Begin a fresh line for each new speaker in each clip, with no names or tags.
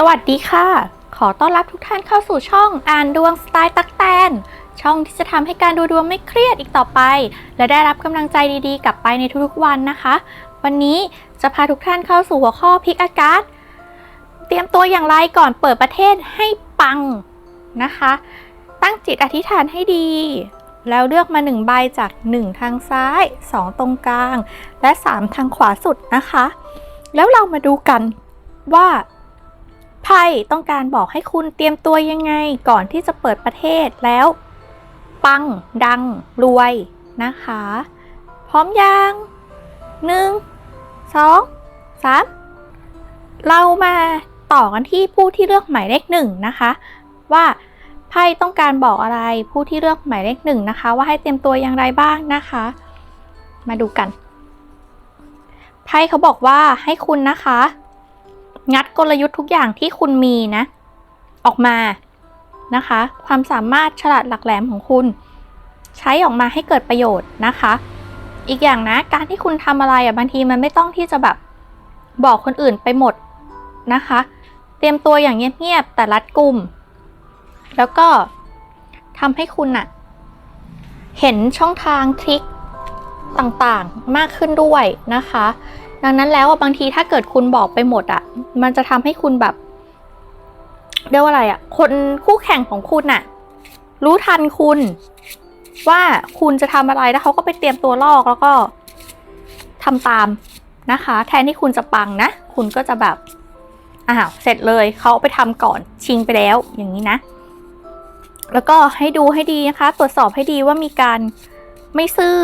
สวัสดีค่ะ ขอต้อนรับทุกท่านเข้าสู่ช่องอ่านดวงสไตล์ตักแตน ช่องที่จะทำให้การดูดวงไม่เครียดอีกต่อไป และได้รับกำลังใจดีๆ กลับไปในทุกๆวันนะคะ วันนี้จะพาทุกท่านเข้าสู่หัวข้อพิกอากาศ เตรียมตัวอย่างไรก่อนเปิดประเทศให้ปังนะคะ ตั้งจิตอธิษฐานให้ดี แล้วเลือกมา 1 ใบจาก 1 ทางซ้าย 2 ตรงกลาง และ 3 ทางขวาสุดนะคะ แล้วเรามาดูกันว่า ไพ่ต้องการบอกให้คุณเตรียมตัวยังไงก่อนที่จะเปิดประเทศแล้ว ปัง ดัง รวยนะคะ พร้อมยังหนึ่งสองสามเรามาต่อกันที่ผู้ที่เลือกหมายเลขหนึ่งนะคะ ว่าไพ่ต้องการบอกอะไรผู้ที่เลือกหมายเลขหนึ่งนะคะ ว่าให้เตรียมตัวอย่างไรบ้างนะคะ มาดูกันไพ่เขาบอกว่าให้คุณนะคะ งัดกลยุทธ์ทุกอย่างที่คุณมีนะ ออกมานะคะ ความสามารถฉลาดหลักแหลมของคุณ ใช้ออกมาให้เกิดประโยชน์นะคะ อีกอย่างนะ การที่คุณทำอะไรอะบางทีมันไม่ต้องที่จะแบบบอกคนอื่นไปหมดนะคะ เตรียมตัวอย่างเงียบๆแต่รัดกุม แล้วก็ทำให้คุณอะเห็นช่องทางทริคต่างๆมากขึ้นด้วยนะคะ ดังนั้นแล้วอะบางทีถ้าเกิดคุณบอกไปหมดอะมันจะทำให้คุณแบบเรียกว่าอะไรอะคนคู่แข่งของคุณอะรู้ทันคุณ ว่าคุณจะทำอะไรแล้วเขาก็ไปเตรียมตัวลอกแล้วก็ทำตามนะคะ แทนที่คุณจะปังนะ คุณก็จะแบบอ้าวเสร็จเลยเขาไปทำก่อนชิงไปแล้วอย่างนี้นะ แล้วก็ให้ดูให้ดีนะคะ ตรวจสอบให้ดีว่ามีการไม่ซื่อ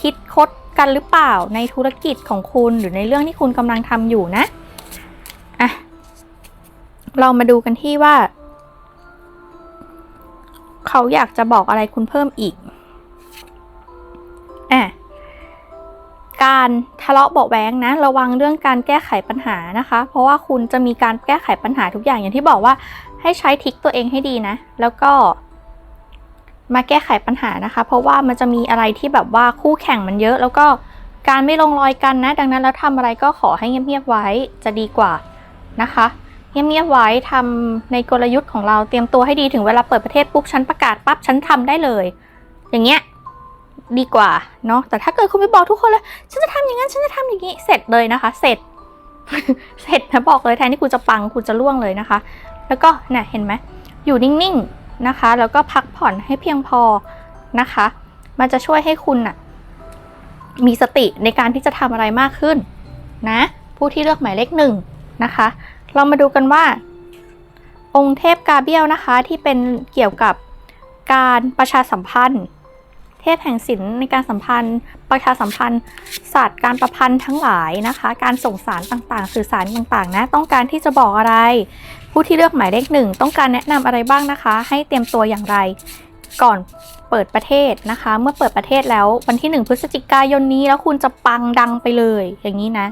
คิดคดกันหรือเปล่าในธุรกิจของคุณหรือในเรื่องที่คุณกำลังทำอยู่นะอะเรามาดูกันที่ว่า เขาอยากจะบอกอะไรคุณเพิ่มอีกอะการทะเลาะเบาะแวงนะ ระวังเรื่องการแก้ไขปัญหานะคะ เพราะว่าคุณจะมีการแก้ไขปัญหาทุกอย่างอย่างที่บอกว่าให้ใช้ทิกตัวเองให้ดีนะ แล้วก็ มาแก้ไขปัญหานะคะ เพราะว่ามันจะมีอะไรที่แบบว่าคู่แข่งมันเยอะ แล้วก็การไม่ลงรอยกันนะ ดังนั้นแล้วทำอะไรก็ขอให้เงียบๆไว้จะดีกว่านะคะเงียบๆไว้ทำในกลยุทธ์ของเราเตรียมตัวให้ดีถึงเวลาเปิดประเทศปุ๊บฉันประกาศปั๊บฉันทำได้เลย อย่างเงี้ยดีกว่าเนาะแต่ถ้าเกิดคุณไปบอกทุกคนเลยฉันจะทำอย่างนั้นฉันจะทำอย่างนี้เสร็จเลยนะคะ เสร็จ เสร็จนะบอกเลยแทนที่คุณจะปังคุณจะล่วงเลยนะคะ แล้วก็เนี่ยเห็นไหมอยู่นิ่งๆ นะคะ แล้วก็พักผ่อนให้เพียงพอนะคะ มันจะช่วยให้คุณน่ะมีสติในการที่จะทำอะไรมากขึ้นนะ ผู้ที่เลือกหมายเลขหนึ่งนะคะ เรามาดูกันว่า องค์เทพกาเบียลนะคะที่เป็นเกี่ยวกับการประชาสัมพันธ์ เทพแห่งศิลป์ในการสัมพันธ์ ประชาสัมพันธ์ ศาสตร์การประพันธ์ทั้งหลายนะคะ การส่งสารต่างๆ สื่อสารต่างๆ นะ ต้องการที่จะบอกอะไร ผู้ที่เลือกหมายเลขหนึ่งต้องการแนะนำอะไรบ้างนะคะ ให้เตรียมตัวอย่างไร ก่อนเปิดประเทศนะคะ เมื่อเปิดประเทศแล้ววันที่ 1 พฤศจิกายนนี้แล้วคุณจะปังดังไปเลย อย่างนี้นะ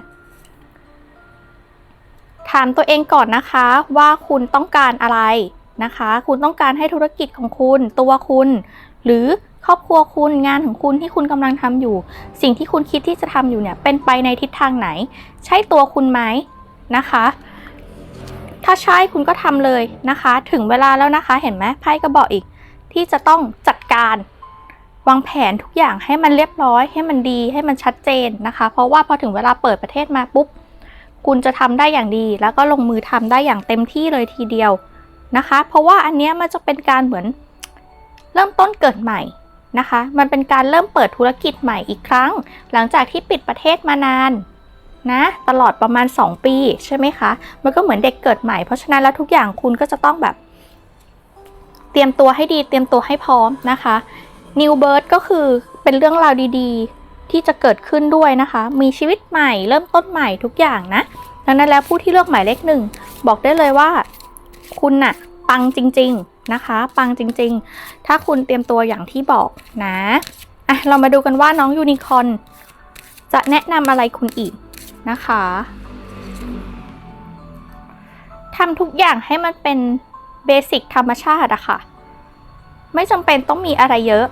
ถามตัวเองก่อนนะคะว่าคุณต้องการอะไรนะคะ คุณต้องการให้ธุรกิจของคุณ ตัวคุณ หรือ ครอบครัวคุณงานของคุณที่คุณกำลังทำอยู่ สิ่งที่คุณคิดที่จะทำอยู่เนี่ยเป็นไปในทิศทางไหน ใช่ตัวคุณไหมนะคะ ถ้าใช่คุณก็ทำเลยนะคะ ถึงเวลาแล้วนะคะเห็นไหมไพ่ก็บอกอีก ที่จะต้องจัดการวางแผนทุกอย่างให้มันเรียบร้อย ให้มันดีให้มันชัดเจนนะคะ เพราะว่าพอถึงเวลาเปิดประเทศมาปุ๊บคุณจะทำได้อย่างดี แล้วก็ลงมือทำได้อย่างเต็มที่เลยทีเดียวนะคะ เพราะว่าอันเนี้ยมันจะเป็นการเหมือนเริ่มต้นเกิดใหม่ นะคะ มันเป็นการเริ่มเปิดธุรกิจใหม่อีกครั้ง หลังจากที่ปิดประเทศมานานนะตลอดประมาณ 2 ปีใช่ไหมคะ มันก็เหมือนเด็กเกิดใหม่ เพราะฉะนั้นแล้วทุกอย่างคุณก็จะต้องแบบ เตรียมตัวให้ดีเตรียมตัวให้พร้อมนะคะ New Birth ก็คือเป็นเรื่องราวดีๆ ที่จะเกิดขึ้นด้วยนะคะ มีชีวิตใหม่เริ่มต้นใหม่ทุกอย่างนะ ดังนั้นแล้วผู้ที่เลือกหมายเลขหนึ่งบอกได้เลยว่า คุณน่ะ ปังจริง ๆนะคะ ปังจริง ๆ ถ้าคุณเตรียมตัวอย่างที่บอกนะอะเรามาดูกันว่าน้องยูนิคอนจะแนะนำอะไรคุณอีกนะคะทำทุกอย่างให้มันเป็นเบสิกธรรมชาติอะค่ะ ไม่จำเป็นต้องมีอะไรเยอะ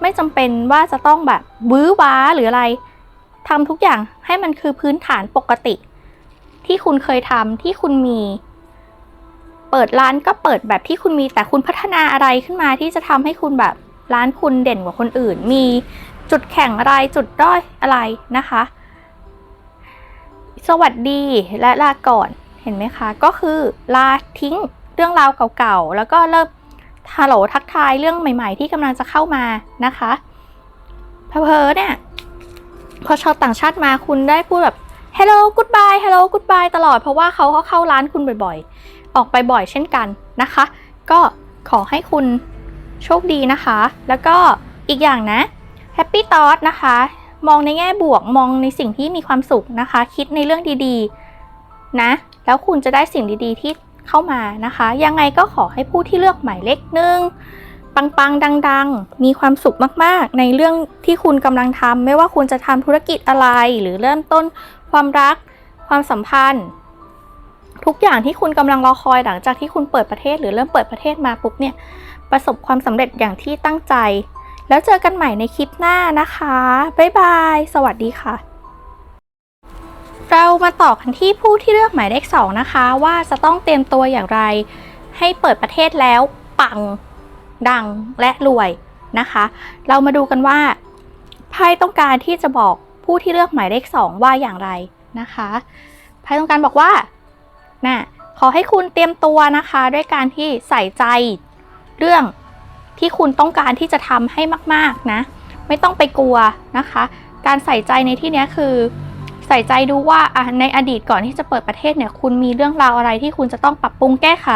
ไม่จำเป็นว่าจะต้องแบบวื้อว้าหรืออะไรทำทุกอย่างให้มันคือพื้นฐานปกติ ที่คุณเคยทำที่คุณมี ปิดร้านก็เปิดแบบที่คุณมีแต่คุณพัฒนาอะไรขึ้นมาที่จะทำให้คุณแบบร้านคุณเด่นกว่าคนอื่น มีจุดแข่งอะไรจุดด้อยอะไรนะคะ สวัสดีและลาก่อนเห็นไหมคะ ก็คือลาทิ้งเรื่องราวเก่าๆ แล้วก็เริ่มฮัลโหลทักทายเรื่องใหม่ๆ ที่กำลังจะเข้ามานะคะเพอๆเนี่ยพอชาวต่างชาติมาคุณได้พูดแบบ hello goodbye hello goodbye ตลอดเพราะว่าเขาเข้าร้านคุณบ่อย ออกไปบ่อยเช่นกันนะคะ ก็ขอให้คุณโชคดีนะคะ แล้วก็อีกอย่างนะ happy thought นะคะ มองในแง่บวกมองในสิ่งที่มีความสุขนะคะ คิดในเรื่องดีๆนะ แล้วคุณจะได้สิ่งดีๆที่เข้ามานะคะ ยังไงก็ขอให้ผู้ที่เลือกหมายเลขหนึ่งปังๆ ดัง ๆ มีความสุขมากๆ ในเรื่องที่คุณกำลังทำไม่ว่าคุณจะทำธุรกิจอะไรหรือเริ่มต้นความรัก ความสัมพันธ์ ทุกอย่างที่คุณกำลังรอคอยหลังจากที่คุณเปิดประเทศหรือเริ่มเปิดประเทศมาปุ๊บเนี่ยประสบความสำเร็จอย่างที่ตั้งใจ แล้วเจอกันใหม่ในคลิปหน้านะคะ บ๊ายบาย สวัสดีค่ะ เรามาต่อกันที่ผู้ที่เลือกหมายเลขสองนะคะ ว่าจะต้องเตรียมตัวอย่างไร ให้เปิดประเทศแล้วปัง ดังและรวยนะคะ เรามาดูกันว่าไพ่ต้องการที่จะบอกผู้ที่เลือกหมายเลขสองว่าอย่างไรนะคะไพ่ต้องการบอกว่า นะขอให้คุณเตรียมตัวนะคะ ด้วยการที่ใส่ใจเรื่องที่คุณต้องการที่จะทำให้มาก ๆ นะ ไม่ต้องไปกลัวนะคะ การใส่ใจในที่นี้คือ ใส่ใจดูว่าในอดีตก่อนที่จะเปิดประเทศเนี่ย คุณมีเรื่องราวอะไรที่คุณจะต้องปรับปรุงแก้ไข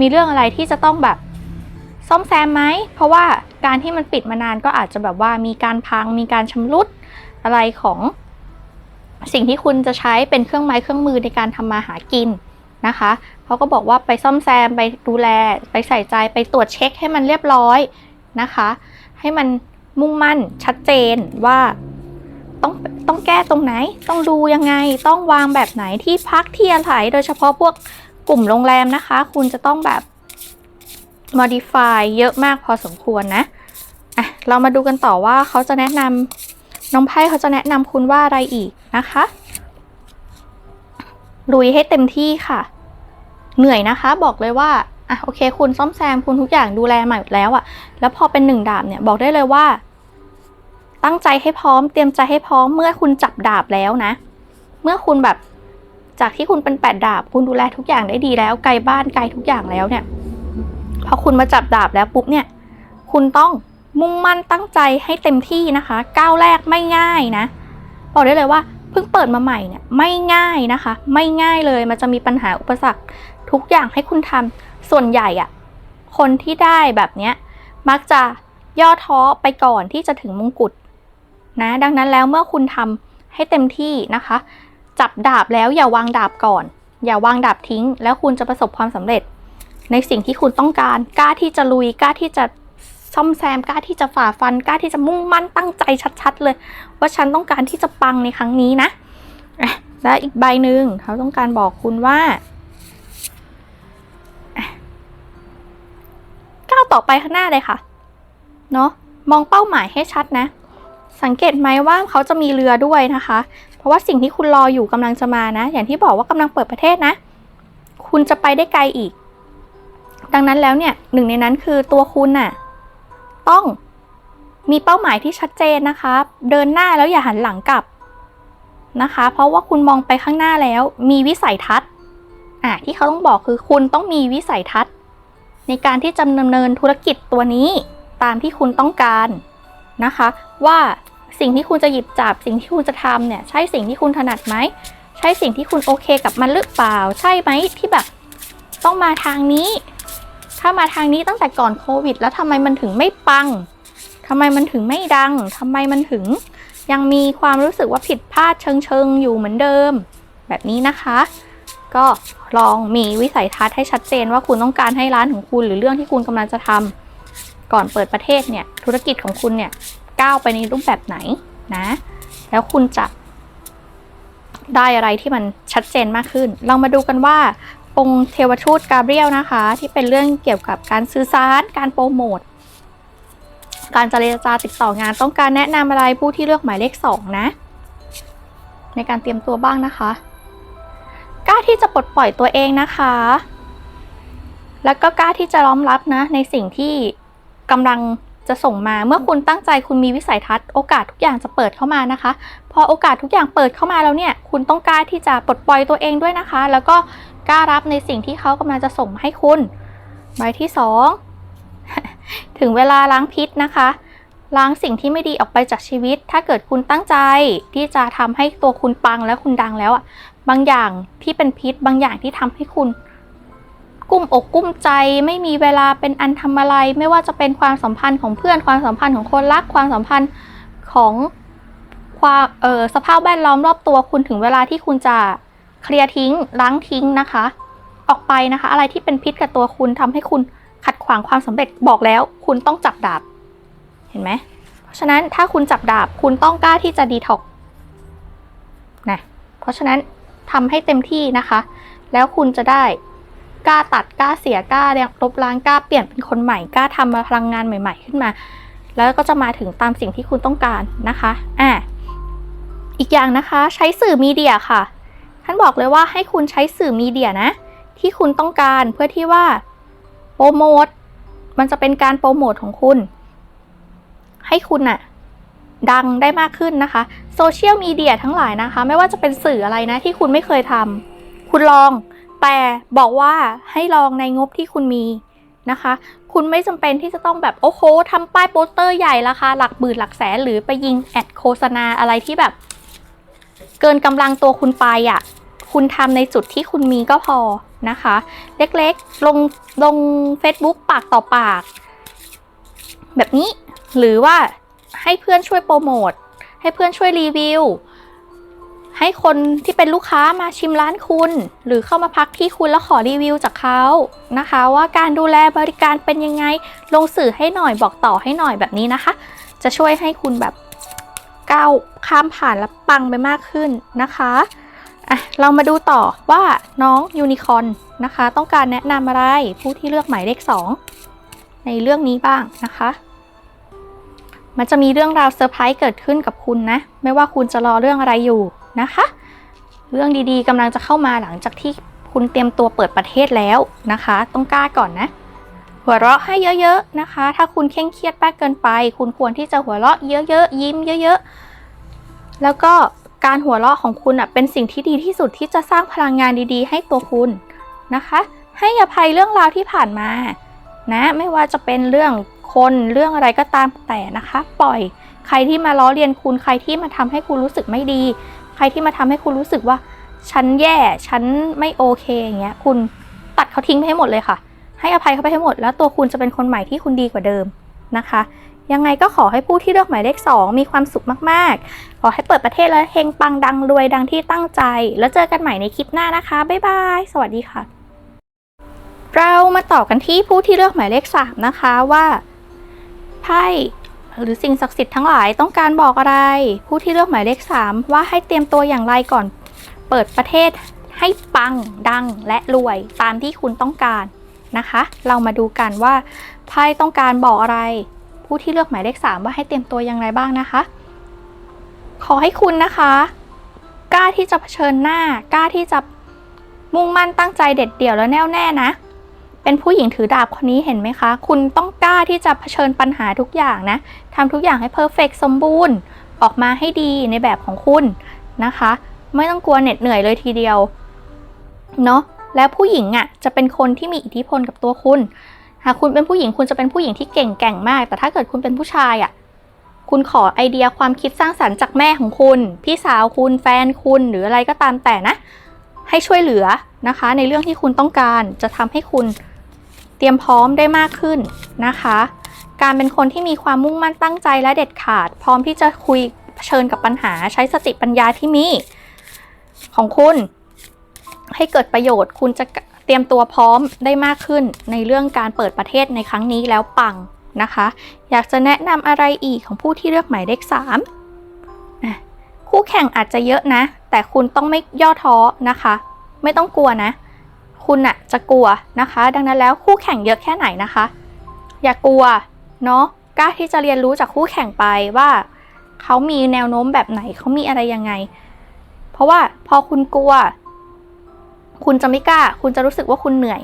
มีเรื่องอะไรที่จะต้องแบบซ่อมแซมไหม เพราะว่าการที่มันปิดมานานก็อาจจะแบบว่ามีการพัง มีการชำรุดอะไรของ สิ่งที่คุณจะใช้เป็นเครื่องไม้เครื่องมือในการทำมาหากินนะคะเขาก็บอกว่าไปซ่อมแซมไปดูแล ไปใส่ใจไปตรวจเช็คให้มันเรียบร้อยนะคะ ให้มันมุ่งมั่นชัดเจนว่าต้องต้องแก้ตรงไหน ต้องดูยังไงต้องวางแบบไหนที่พักที่อาศัยโดยเฉพาะพวกกลุ่มโรงแรมนะคะ คุณจะต้องแบบ modify เยอะมากพอสมควรนะอะเรามาดูกันต่อว่าเขาจะแนะนำ น้องไพ่เขาจะแนะนำคุณว่าอะไรอีกนะคะ ลุยให้เต็มที่ค่ะ เหนื่อยนะคะ บอกเลยว่าอะโอเค คุณซ่อมแซมคุณทุกอย่างดูแลใหม่หมดแล้วอะแล้วพอเป็นหนึ่งดาบเนี่ยบอกได้เลยว่า ตั้งใจให้พร้อม เตรียมใจให้พร้อมเมื่อคุณจับดาบแล้วนะ เมื่อคุณแบบจากที่คุณเป็นแปดดาบ คุณดูแลทุกอย่างได้ดีแล้ว ไกลบ้านไกลทุกอย่างแล้วเนี่ย พอคุณมาจับดาบแล้วปุ๊บเนี่ย คุณต้อง มุ่งมั่นตั้งใจให้เต็มที่นะคะ ก้าวแรกไม่ง่ายนะ บอกได้เลยว่าเพิ่งเปิดมาใหม่เนี่ยไม่ง่ายนะคะ ไม่ง่ายเลยมันจะมีปัญหาอุปสรรคทุกอย่างให้คุณทำส่วนใหญ่อะคนที่ได้แบบเนี้ยมักจะย่อท้อไปก่อนที่จะถึงมงกุฎนะ ดังนั้นแล้วเมื่อคุณทำให้เต็มที่นะคะ จับดาบแล้วอย่าวางดาบก่อน อย่าวางดาบทิ้ง แล้วคุณจะประสบความสำเร็จ ในสิ่งที่คุณต้องการกล้าที่จะลุยกล้าที่จะ ซ่อมแซมกล้าที่จะฝ่าฟันกล้าที่จะมุ่งมั่นตั้งใจชัด ๆ เลย ว่าฉันต้องการที่จะปังในครั้งนี้นะและอีกใบหนึ่งเขาต้องการบอกคุณว่าก้าวต่อไปข้างหน้าเลยค่ะ เนาะมองเป้าหมายให้ชัดนะ สังเกตไหมว่าเขาจะมีเรือด้วยนะคะ เพราะว่าสิ่งที่คุณรออยู่กำลังจะมานะ อย่างที่บอกว่ากำลังเปิดประเทศนะ คุณจะไปได้ไกลอีก ดังนั้นแล้วเนี่ยหนึ่งในนั้นคือตัวคุณน่ะ ต้องมีเป้าหมายที่ชัดเจนนะคะ เดินหน้าแล้วอย่าหันหลังกลับนะคะ เพราะว่าคุณมองไปข้างหน้าแล้ว มีวิสัยทัศน์อะที่เขาต้องบอกคือคุณต้องมีวิสัยทัศน์ ในการที่จะดำเนินธุรกิจตัวนี้ตามที่คุณต้องการนะคะ ว่าสิ่งที่คุณจะหยิบจับสิ่งที่คุณจะทำเนี่ย ใช่สิ่งที่คุณถนัดไหมใช่สิ่งที่คุณโอเคกับมันหรือเปล่า ใช่ไหมที่แบบต้องมาทางนี้ ถ้ามาทางนี้ตั้งแต่ก่อนโควิด แล้วทำไมมันถึงไม่ปังทำไมมันถึงไม่ดังทำไมมันถึงยังมีความรู้สึกว่าผิดพลาดเชิงเชิงอยู่เหมือนเดิม แบบนี้นะคะ ก็ลองมีวิสัยทัศน์ให้ชัดเจนว่าคุณต้องการให้ร้านของคุณหรือเรื่องที่คุณกำลังจะทำก่อนเปิดประเทศเนี่ยธุรกิจของคุณเนี่ยก้าวไปในรูปแบบไหนนะ แล้วคุณจะได้อะไรที่มันชัดเจนมากขึ้น เรามาดูกันว่า องค์เทวทูตกาเบรียลนะคะ ที่เป็นเรื่องเกี่ยวกับการสื่อสาร การโปรโมท การเจรจาติดต่องานต้องการแนะนำอะไรผู้ที่เลือกหมายเลขสองนะ ในการเตรียมตัวบ้างนะคะกล้าที่จะปลดปล่อยตัวเองนะคะ แล้วก็กล้าที่จะล้อมรับนะ ในสิ่งที่กำลังจะส่งมาเมื่อคุณตั้งใจคุณมีวิสัยทัศน์โอกาสทุกอย่างจะเปิดเข้ามานะคะ พอโอกาสทุกอย่างเปิดเข้ามาแล้วเนี่ย คุณต้องกล้าที่จะปลดปล่อยตัวเองด้วยนะคะ แล้วก็ กล้ารับในสิ่งที่เขากำลังจะส่งมาให้คุณ ใบที่สองถึงเวลาล้างพิษนะคะ ล้างสิ่งที่ไม่ดีออกไปจากชีวิต ถ้าเกิดคุณตั้งใจที่จะทำให้ตัวคุณปังและคุณดังแล้วอะ บางอย่างที่เป็นพิษ บางอย่างที่ทำให้คุณกุ้มอกกุ้มใจไม่มีเวลาเป็นอันทำอะไร ไม่ว่าจะเป็นความสัมพันธ์ของเพื่อนความสัมพันธ์ของคนรักความสัมพันธ์ของความเออสภาพแวดล้อมรอบตัวคุณถึงเวลาที่คุณจะ เคลียร์ทิ้ง ล้างทิ้งนะคะ ออกไปนะคะ อะไรที่เป็นพิษกับตัวคุณทำให้คุณขัดขวางความสำเร็จบอกแล้ว คุณต้องจับดาบ เห็นไหม เพราะฉะนั้นถ้าคุณจับดาบคุณต้องกล้าที่จะดีท็อกนะเพราะฉะนั้นทำให้เต็มที่นะคะ แล้วคุณจะได้กล้าตัดกล้าเสียกล้าลบล้างกล้าเปลี่ยนเป็นคนใหม่กล้าทำพลังงานใหม่ ๆ ขึ้นมา แล้วก็จะมาถึงตามสิ่งที่คุณต้องการนะคะอะอีกอย่างนะคะ ใช้สื่อมีเดียค่ะ ท่านบอกเลยว่าให้คุณใช้สื่อมีเดียนะ ที่คุณต้องการเพื่อที่ว่าโปรโมทมันจะเป็นการโปรโมทของคุณ ให้คุณน่ะดังได้มากขึ้นนะคะโซเชียลมีเดียทั้งหลายนะคะ ไม่ว่าจะเป็นสื่ออะไรนะที่คุณไม่เคยทำคุณลอง แต่บอกว่าให้ลองในงบที่คุณมีนะคะ คุณไม่จำเป็นที่จะต้องแบบโอ้โหทำป้ายโปสเตอร์ใหญ่ราคาหลักหมื่นหลักแสนหรือไปยิงแอดโฆษณาอะไรที่แบบ เกินกำลังตัวคุณไปอะ่ะคุณทำในจุดที่คุณมีก็พอนะคะ เล็กๆ ลงลง Facebook ปากต่อปาก แบบนี้หรือว่าให้เพื่อนช่วยโปรโมท ให้เพื่อนช่วยรีวิว ให้คนที่เป็นลูกค้ามาชิมร้านคุณ หรือเข้ามาพักที่คุณแล้วขอรีวิวจากเขานะคะ ว่าการดูแลบริการเป็นยังไง ลงสื่อให้หน่อยบอกต่อให้หน่อยแบบนี้นะคะ จะช่วยให้คุณแบบ ก้าวข้ามผ่านและปังไปมากขึ้นนะคะอะเรามาดูต่อว่าน้องยูนิคอนนะคะ ต้องการแนะนำอะไรผู้ที่เลือกหมายเลข 2 ในเรื่องนี้บ้างนะคะ มันจะมีเรื่องราวเซอร์ไพรส์เกิดขึ้นกับคุณนะ ไม่ว่าคุณจะรอเรื่องอะไรอยู่นะคะ เรื่องดีๆกำลังจะเข้ามาหลังจากที่คุณเตรียมตัวเปิดประเทศแล้วนะคะ ต้องกล้าก่อนนะ หัวเราะให้เยอะๆนะคะ ถ้าคุณเคร่งเครียดมากเกินไป คุณควรที่จะหัวเราะเยอะๆ ยิ้มเยอะๆ แล้วก็การหัวเราะของคุณอะเป็นสิ่งที่ดีที่สุดที่จะสร้างพลังงานดีๆ ให้ตัวคุณนะคะ ให้อภัยเรื่องราวที่ผ่านมา นะ ไม่ว่าจะเป็นเรื่องคนเรื่องอะไรก็ตามแต่นะคะ ปล่อยใครที่มาล้อเลียนคุณใครที่มาทำให้คุณรู้สึกไม่ดี ใครที่มาทำให้คุณรู้สึกว่า ฉันแย่ฉันไม่โอเคอย่างเงี้ยคุณตัดเขาทิ้งไปให้หมดเลยค่ะ ให้อภัยเขาไปให้หมด แล้วตัวคุณจะเป็นคนใหม่ที่คุณดีกว่าเดิมนะคะ ยังไงก็ขอให้ผู้ที่เลือกหมายเลข 2 มีความสุขมากๆ ขอให้เปิดประเทศแล้วเฮงปังดังรวยดังที่ตั้งใจ แล้วเจอกันใหม่ในคลิปหน้านะคะ บ๊ายบาย สวัสดีค่ะ เรามาต่อกันที่ผู้ที่เลือกหมายเลข 3 นะคะว่าไพ่หรือสิ่งศักดิ์สิทธิ์ทั้งหลายต้องการบอกอะไร ผู้ที่เลือกหมายเลข 3 ว่าให้เตรียมตัวอย่างไรก่อน เปิดประเทศให้ปังดังและรวยตามที่คุณต้องการ นะคะ เรามาดูกันว่าไพ่ต้องการบอกอะไร ผู้ที่เลือกหมายเลข 3 ว่าให้เตรียมตัวอย่างไรบ้างนะคะ ขอให้คุณนะคะ กล้าที่จะเผชิญหน้า กล้าที่จะมุ่งมั่นตั้งใจเด็ดเดี่ยวและแน่วแน่นะ เป็นผู้หญิงถือดาบคนนี้เห็นไหมคะ คุณต้องกล้าที่จะเผชิญปัญหาทุกอย่างนะทำทุกอย่างให้เพอร์เฟกสมบูรณ์ ออกมาให้ดีในแบบของคุณนะคะ ไม่ต้องกลัวเหน็ดเหนื่อยเลยทีเดียว เนาะ แล้วผู้หญิงอะจะเป็นคนที่มีอิทธิพลกับตัวคุณ หากคุณเป็นผู้หญิงคุณจะเป็นผู้หญิงที่เก่งแก่งมาก แต่ถ้าเกิดคุณเป็นผู้ชายอะคุณขอไอเดียความคิดสร้างสรรค์จากแม่ของคุณ พี่สาวคุณแฟนคุณหรืออะไรก็ตามแต่นะ ให้ช่วยเหลือนะคะ ในเรื่องที่คุณต้องการจะทำให้คุณเตรียมพร้อมได้มากขึ้นนะคะ การเป็นคนที่มีความมุ่งมั่นตั้งใจและเด็ดขาด พร้อมที่จะคุยเผชิญกับปัญหาใช้สติปัญญาที่มีของคุณ ให้เกิดประโยชน์ คุณจะเตรียมตัวพร้อมได้มากขึ้นในเรื่องการเปิดประเทศในครั้งนี้แล้วปังนะคะ อยากจะแนะนำอะไรอีกของผู้ที่เลือกหมายเลขสามนะคู่แข่งอาจจะเยอะนะ แต่คุณต้องไม่ย่อท้อนะคะ ไม่ต้องกลัวนะ คุณอะจะกลัวนะคะ ดังนั้นแล้วคู่แข่งเยอะแค่ไหนนะคะ อย่ากลัวเนาะกล้าที่จะเรียนรู้จากคู่แข่งไปว่าเขามีแนวโน้มแบบไหนเขามีอะไรยังไง เพราะว่าพอคุณกลัว คุณจะไม่กล้า คุณจะรู้สึกว่าคุณเหนื่อย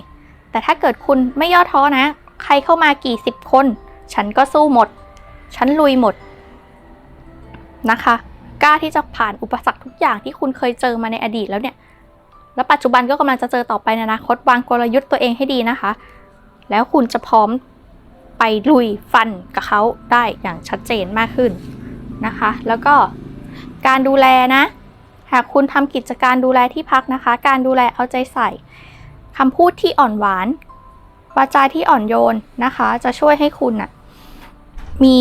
แต่ถ้าเกิดคุณไม่ย่อท้อนะ ใครเข้ามากี่สิบคน ฉันก็สู้หมด ฉันลุยหมดนะคะ กล้าที่จะผ่านอุปสรรคทุกอย่างที่คุณเคยเจอมาในอดีตแล้วเนี่ย และปัจจุบันก็กำลังจะเจอต่อไปในอนาคตวางกลยุทธ์ตัวเองให้ดีนะคะ แล้วคุณจะพร้อมไปลุยฟันกับเขาได้อย่างชัดเจนมากขึ้นนะคะ แล้วก็การดูแลนะ หากคุณทำกิจการดูแลที่พักนะคะ การดูแลเอาใจใส่คำพูดที่อ่อนหวานวาจาที่อ่อนโยนนะคะ จะช่วยให้คุณน่ะมี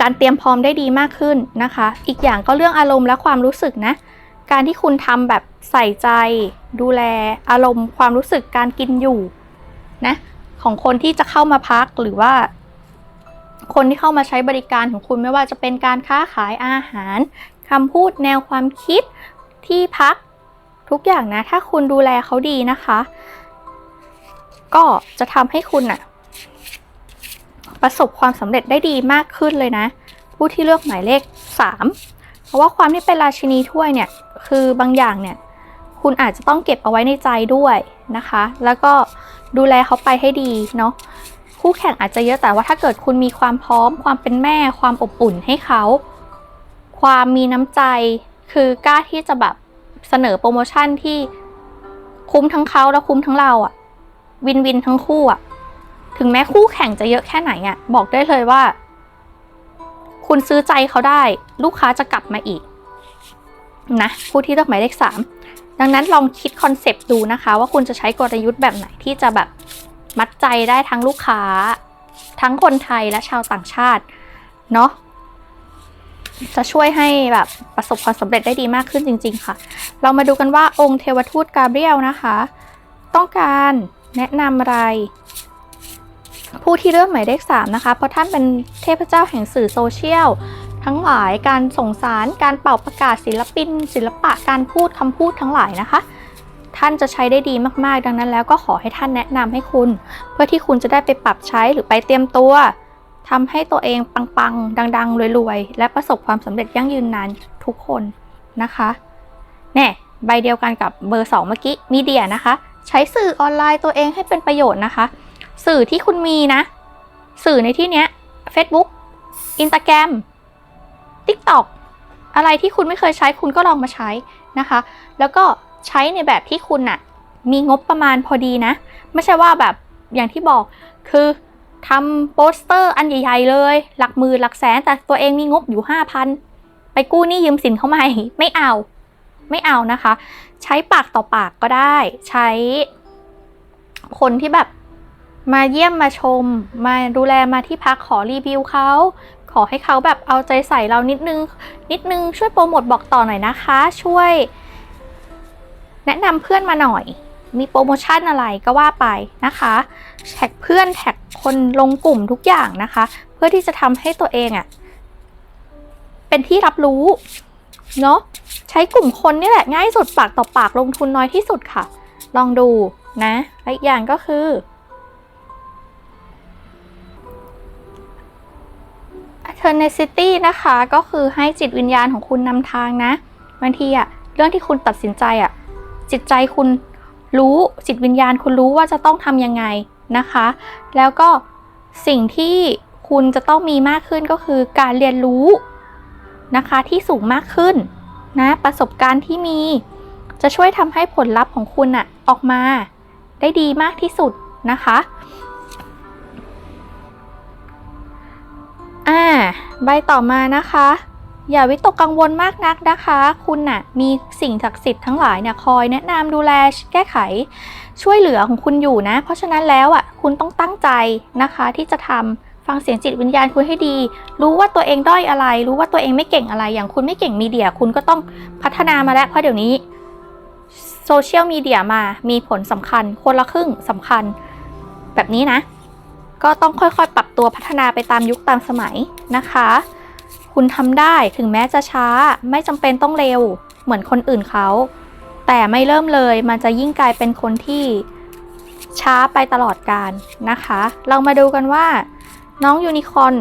การเตรียมพร้อมได้ดีมากขึ้นนะคะ อีกอย่างก็เรื่องอารมณ์และความรู้สึกนะ การที่คุณทำแบบใส่ใจ ดูแลอารมณ์ ความรู้สึกการกินอยู่นะของคนที่จะเข้ามาพักหรือว่า คนที่เข้ามาใช้บริการของคุณไม่ว่าจะเป็นการค้าขายอาหาร คำพูดแนวความคิดที่พักทุกอย่างนะ ถ้าคุณดูแลเขาดีนะคะ ก็จะทำให้คุณน่ะประสบความสำเร็จได้ดีมากขึ้นเลยนะ ผู้ที่เลือกหมายเลข 3 เพราะว่าความที่เป็นราชินีถ้วยเนี่ย คือบางอย่างเนี่ย คุณอาจจะต้องเก็บเอาไว้ในใจด้วยนะคะ แล้วก็ดูแลเขาไปให้ดีเนาะคู่แข่งอาจจะเยอะแต่ว่าถ้าเกิดคุณมีความพร้อม ความเป็นแม่ ความอบอุ่นให้เขา ความมีน้ำใจ คือกล้าที่จะแบบเสนอโปรโมชั่นที่คุ้มทั้งเขาและคุ้มทั้งเราอะวินวินทั้งคู่อะถึงแม้คู่แข่งจะเยอะแค่ไหนอะบอกได้เลยว่า คุณซื้อใจเขาได้ ลูกค้าจะกลับมาอีก นะผู้ที่เลือกหมายเลขสามดังนั้นลองคิดคอนเซปต์ดูนะคะ ว่าคุณจะใช้กลยุทธ์แบบไหนที่จะแบบมัดใจได้ทั้งลูกค้า ทั้งคนไทยและชาวต่างชาติ เนาะ จะช่วยให้แบบประสบความสำเร็จได้ดีมากขึ้นจริง ๆ ค่ะ เรามาดูกันว่าองค์เทวทูตกาเบรียลนะคะ ต้องการแนะนำอะไร ผู้ที่เลือกหมายเลข3นะคะ เพราะท่านเป็นเทพเจ้าแห่งสื่อโซเชียลทั้งหลายการส่งสารการเป่าประกาศศิลปิน ศิลปะการพูดคำพูดทั้งหลายนะคะ ท่านจะใช้ได้ดีมากๆ ดังนั้นแล้วก็ขอให้ท่านแนะนำให้คุณ เพื่อที่คุณจะได้ไปปรับใช้หรือไปเตรียมตัว ทำให้ตัวเองปังๆ ดังๆ รวยๆ และประสบความสำเร็จยั่งยืนนานทุกคนนะคะแน่ใบเดียวกันกับเบอร์ 2 เมื่อกี้มีเดียนะคะ ใช้สื่อออนไลน์ตัวเองให้เป็นประโยชน์นะคะ สื่อที่คุณมีนะ สื่อในที่เนี้ย Facebook Instagram TikTok อะไรที่คุณไม่เคยใช้คุณก็ลองมาใช้นะคะ แล้วก็ใช้ในแบบที่คุณน่ะมีงบประมาณพอดีนะ ไม่ใช่ว่าแบบอย่างที่บอกคือ ทำโปสเตอร์อันใหญ่ๆเลย หลักหมื่นหลักแสนแต่ตัวเองมีงบอยู่ 5,000 ไปกู้หนี้ยืมสินเขาไหมไม่เอา ไม่เอานะคะ ใช้ปากต่อปากก็ได้ ใช้คนที่แบบมาเยี่ยมมาชม มาดูแลมาที่พักขอรีวิวเขาขอให้เขาแบบเอาใจใส่เรานิดนึง นิดนึงช่วยโปรโมทบอกต่อหน่อยนะคะ ช่วย แนะนำเพื่อนมาหน่อย มีโปรโมชั่นอะไรก็ว่าไปนะคะ แท็กเพื่อนแท็กคนลงกลุ่มทุกอย่างนะคะ เพื่อที่จะทำให้ตัวเองอะ่ะเป็นที่รับรู้เนาะใช้กลุ่มคนนี่แหละง่ายสุดปากต่อปากลงทุนน้อยที่สุดค่ะ ลองดูนะและอีกอย่างก็คือ Eternity นะคะก็คือให้จิตวิญญาณของคุณนำทางนะบางทีอะเรื่องที่คุณตัดสินใจอะจิตใจคุณรู้จิตวิญญาณคุณรู้ว่าจะต้องทำยังไง นะคะ แล้วก็สิ่งที่คุณจะต้องมีมากขึ้นก็คือการเรียนรู้นะคะที่สูงมากขึ้นนะประสบการณ์ที่มีจะช่วยทำให้ผลลัพธ์ของคุณอะออกมาได้ดีมากที่สุดนะคะอ่าใบต่อมานะคะ อย่าวิตกกังวลมากนักนะคะ คุณน่ะมีสิ่งศักดิ์สิทธิ์ทั้งหลายเนี่ยคอยแนะนำดูแลแก้ไข ช่วยเหลือของคุณอยู่นะ เพราะฉะนั้นแล้วอะคุณต้องตั้งใจนะคะที่จะทำฟังเสียงจิตวิญญาณคุณให้ดี รู้ว่าตัวเองด้อยอะไร รู้ว่าตัวเองไม่เก่งอะไร อย่างคุณไม่เก่งมีเดีย คุณก็ต้องพัฒนามาแล้วเพราะเดี๋ยวนี้โซเชียลมีเดียมามีผลสำคัญ คนละครึ่งสำคัญ แบบนี้นะ ก็ต้องค่อยๆ ปรับตัวพัฒนาไปตามยุคตามสมัยนะคะ คุณทำได้ถึงแม้จะช้า ไม่จำเป็นต้องเร็ว เหมือนคนอื่นเขา แต่ไม่เริ่มเลยมันจะยิ่งกลายเป็นคนที่ช้าไปตลอดการนะคะ เรามาดูกันว่า น้องยูนิคอน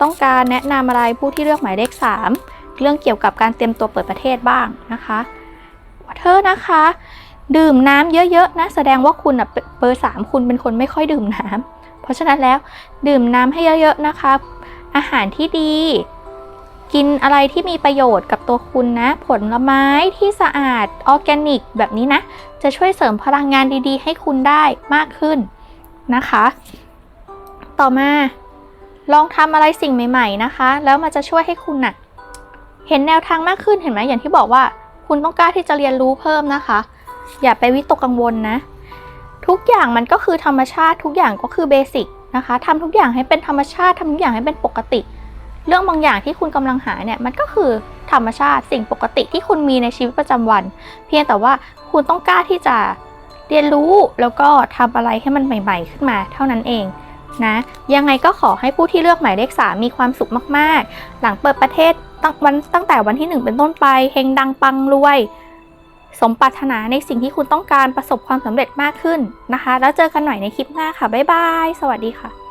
ต้องการแนะนำอะไรผู้ที่เลือกหมายเลข 3 เรื่องเกี่ยวกับการเตรียมตัวเปิดประเทศบ้างนะคะวอเทอร์นะคะ ดื่มน้ำเยอะๆนะ แสดงว่าคุณอะเบอร์สามคุณเป็นคนไม่ค่อยดื่มน้ำเพราะฉะนั้นแล้วดื่มน้ำให้เยอะๆนะคะ อาหารที่ดี กินอะไรที่มีประโยชน์กับตัวคุณนะ ผลไม้ที่สะอาดออร์แกนิก แบบนี้นะ จะช่วยเสริมพลังงานดีๆ ให้คุณได้มากขึ้นนะคะ ต่อมาลองทำอะไรสิ่งใหม่ ๆนะคะ แล้วมันจะช่วยให้คุณน่ะเห็นแนวทางมากขึ้นเห็นไหมอย่างที่บอกว่า คุณต้องกล้าที่จะเรียนรู้เพิ่มนะคะ อย่าไปวิตกกังวลนะ ทุกอย่างมันก็คือธรรมชาติทุกอย่างก็คือเบสิกนะคะทำทุกอย่างให้เป็นธรรมชาติทำทุกอย่างให้เป็นปกติ เรื่องบางอย่างที่คุณกำลังหาเนี่ยมันก็คือธรรมชาติสิ่งปกติที่คุณมีในชีวิตประจำวัน เพียงแต่ว่าคุณต้องกล้าที่จะเรียนรู้แล้วก็ทำอะไรให้มันใหม่ ๆ ขึ้นมาเท่านั้นเองนะยังไงก็ขอให้ผู้ที่เลือกหมายเลขสามมีความสุขมาก ๆ หลังเปิดประเทศตั้งวันตั้งแต่วันที่หนึ่งเป็นต้นไปเฮงดังปังรวย สมปรารถนาในสิ่งที่คุณต้องการประสบความสำเร็จมากขึ้นนะคะ แล้วเจอกันหน่อยในคลิปหน้าค่ะ บ๊ายบาย สวัสดีค่ะ